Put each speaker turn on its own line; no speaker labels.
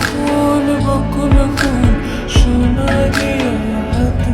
ফুল বকুল ফুল সোনা দিয়ে হাতে